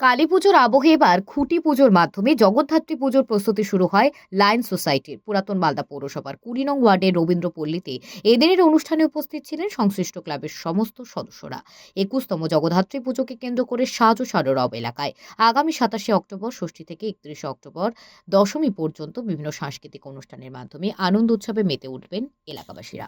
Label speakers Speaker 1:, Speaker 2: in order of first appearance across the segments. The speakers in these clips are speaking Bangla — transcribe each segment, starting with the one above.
Speaker 1: কালী পুজোর আবহে এবার খুঁটি পুজোর মাধ্যমে জগদ্ধাত্রী পুজোর প্রস্তুতি শুরু হয় লায়ন সোসাইটির, পুরাতন মালদা পৌরসভার। কুড়ি নং ওয়ার্ডের রবীন্দ্রপল্লীতে এদিনের অনুষ্ঠানে উপস্থিত ছিলেন সংশ্লিষ্ট ক্লাবের সমস্ত সদস্যরা। একুশতম জগদ্ধাত্রী পুজোকে কেন্দ্র করে সাজ ও সাররব এলাকায়। আগামী সাতাশে অক্টোবর, ষষ্ঠী থেকে একত্রিশে অক্টোবর দশমী পর্যন্ত বিভিন্ন সাংস্কৃতিক অনুষ্ঠানের মাধ্যমে আনন্দ উৎসবে মেতে উঠবেন এলাকাবাসীরা।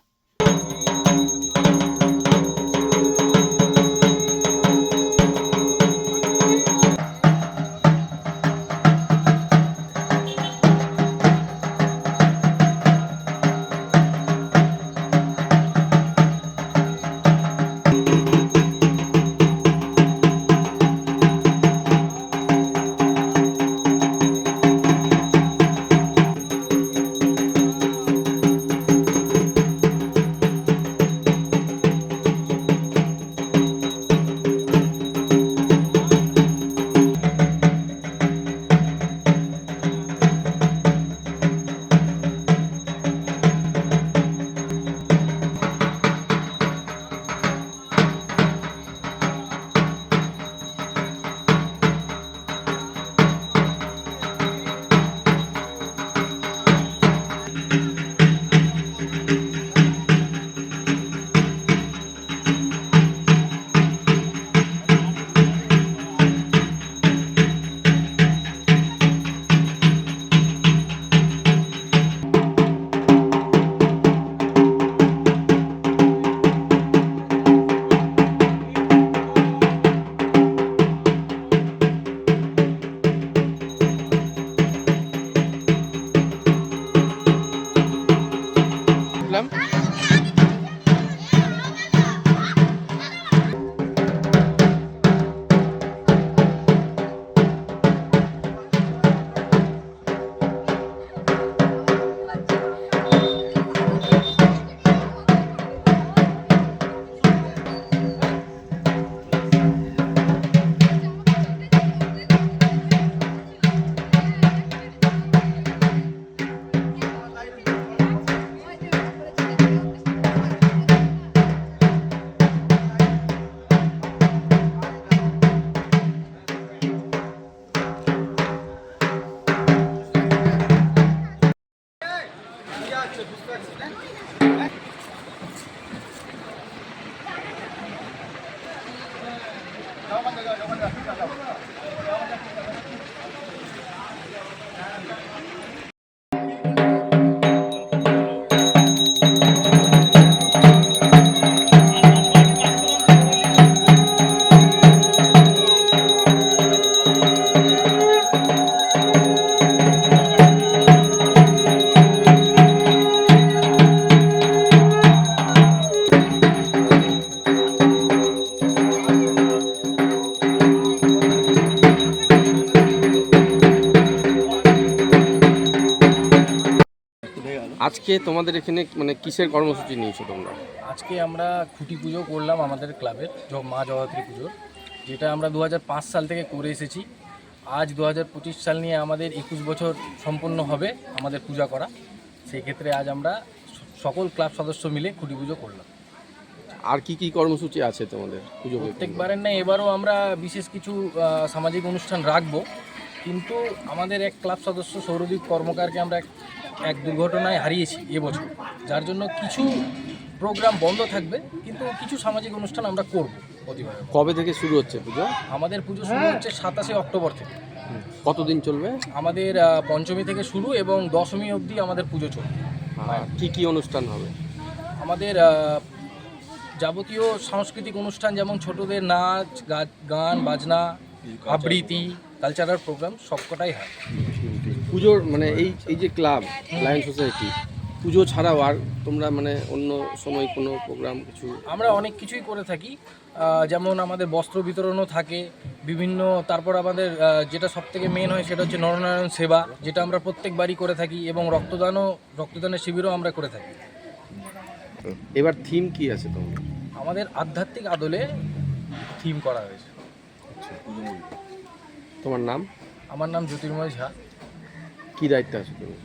Speaker 2: আজকে তোমাদের এখানে মানে কিসের কর্মসূচি নিয়েছো তোমরা?
Speaker 3: আজকে আমরা খুঁটি পুজো করলাম আমাদের ক্লাবের মা জগদ্ধাত্রী পুজোর যেটা আমরা দু হাজার পাঁচ সাল থেকে করে এসেছি। আজ দু হাজার পঁচিশ সাল নিয়ে আমাদের একুশ বছর সম্পন্ন হবে আমাদের পূজা করা। সেই ক্ষেত্রে আজ আমরা সকল ক্লাব সদস্য মিলে খুঁটি পুজো করলাম।
Speaker 2: আর কি কি কর্মসূচি আছে তোমাদের পুজো
Speaker 3: প্রত্যেকবারের না এবারও আমরা বিশেষ কিছু সামাজিক অনুষ্ঠান রাখব। কিন্তু আমাদের এক ক্লাব সদস্য সৌরদীপ কর্মকারকে আমরা এক- দুর্ঘটনায় হারিয়েছি এবছর যার জন্য কিছু প্রোগ্রাম বন্ধ থাকবে কিন্তু কিছু সামাজিক অনুষ্ঠান আমরা করব প্রতিবার।
Speaker 2: কবে থেকে শুরু হচ্ছে পুজো?
Speaker 3: আমাদের পুজো শুরু হচ্ছে সাতাশে অক্টোবর থেকে।
Speaker 2: কতদিন চলবে?
Speaker 3: আমাদের পঞ্চমী থেকে শুরু এবং দশমী অবধি আমাদের পুজো চলবে।
Speaker 2: কি কি অনুষ্ঠান হবে?
Speaker 3: আমাদের যাবতীয় সাংস্কৃতিক অনুষ্ঠান যেমন ছোটদের নাচ গান বাজনা আবৃত্তি কালচারাল প্রোগ্রাম সবকটাই হয়।
Speaker 2: পুজোর মানে এই এই যে ক্লাব লায়ন সোসাইটি পুজো ছাড়াও আর তোমরা মানে অন্য সময় কোনো প্রোগ্রাম কিছু?
Speaker 3: আমরা অনেক কিছুই করে থাকি। যেমন আমাদের বস্ত্র বিতরণও থাকে বিভিন্ন তারপর আমাদের যেটা সব থেকে মেন হয় সেটা হচ্ছে নরনারায়ণ সেবা যেটা আমরা প্রত্যেকবারই করে থাকি এবং রক্তদানও রক্তদানের শিবিরও আমরা করে থাকি।
Speaker 2: এবার থিম কি আছে তোমাদের?
Speaker 3: আমাদের আধ্যাত্মিক আদলে থিম করা হয়েছে।
Speaker 2: তোমার নাম?
Speaker 3: আমার নাম জ্যোতির্ময় ঝা।
Speaker 2: কি দায়িত্ব আছে তুমি?